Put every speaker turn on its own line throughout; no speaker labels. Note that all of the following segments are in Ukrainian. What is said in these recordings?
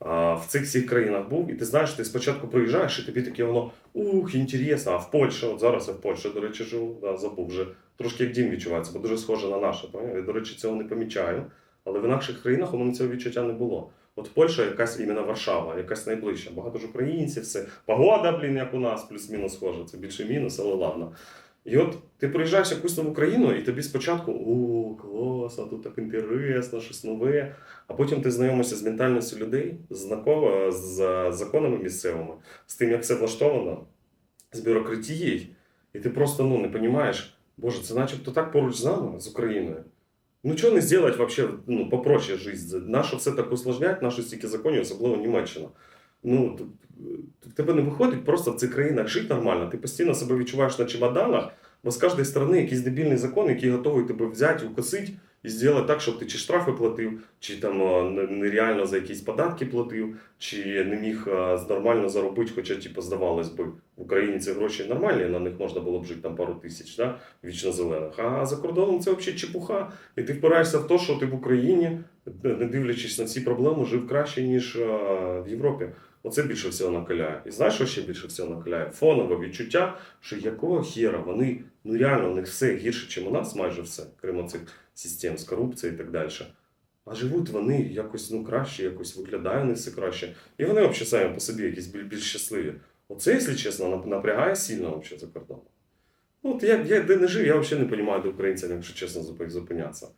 В цих всіх країнах був, і ти знаєш, ти спочатку приїжджаєш, і тобі таке воно ух, інтересно, а в Польщі, от зараз я в Польщі, до речі, живу, да, забув вже трошки як дім відчувається, бо дуже схоже на наше. Я, до речі, цього не помічаю. Але в інакших країнах мене цього відчуття не було. От Польща якась іменно Варшава, якась найближча. Багато ж українців, все. Погода, блін, як у нас, плюс-мінус схожа. Це більше мінус, але ладно. І от ти приїжджаєш в якусь нову країну, і тобі спочатку о, клас, а тут так інтересно, щось нове. А потім ти знайомишся з ментальністю людей, знакомо з законами місцевими, з тим, як все влаштовано, з бюрократією, і ти просто ну, не розумієш, боже, це начебто так поруч з нами, з Україною. Ну, чого не зробити вообще, ну, попроще життя? Нащо все так усложнять, нащо стільки законів, особливо Німеччина. Ну, в тебе не виходить просто в цих країнах жити нормально. Ти постійно себе відчуваєш на чемоданах, бо з кожної сторони якийсь дебільний закон, який готовий тебе взяти, укосити і зробити так, щоб ти чи штрафи платив, чи там нереально за якісь податки платив, чи не міг е, нормально заробити, хоча, типу, здавалось би, в Україні ці гроші нормальні, на них можна було б жити там пару тисяч, да? вічно зелених. А за кордоном це взагалі чепуха. І ти впираєшся в те, що ти в Україні, не дивлячись на ці проблеми, жив краще, ніж е, в Європі. Оце більше всього накаляє. І знаєш, що ще більше всього накаляє? Фонове відчуття, що якого хера вони, ну реально, у них все гірше, ніж у нас, майже все, крім цих систем з корупцією і так далі. А живуть вони якось ну, краще, якось виглядає них все краще. І вони взагалі самі по собі якісь більш, більш щасливі. Оце, якщо чесно, напрягає сильно взагалі за кордоном. Ну, от я, я де не жив, я взагалі не розумію, де українцям, якщо чесно, зупинятися.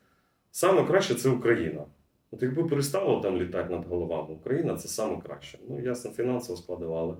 Саме краще це Україна. От якби перестало там літати над головами, Україна це саме краще. Ну, ясно, фінансово складували.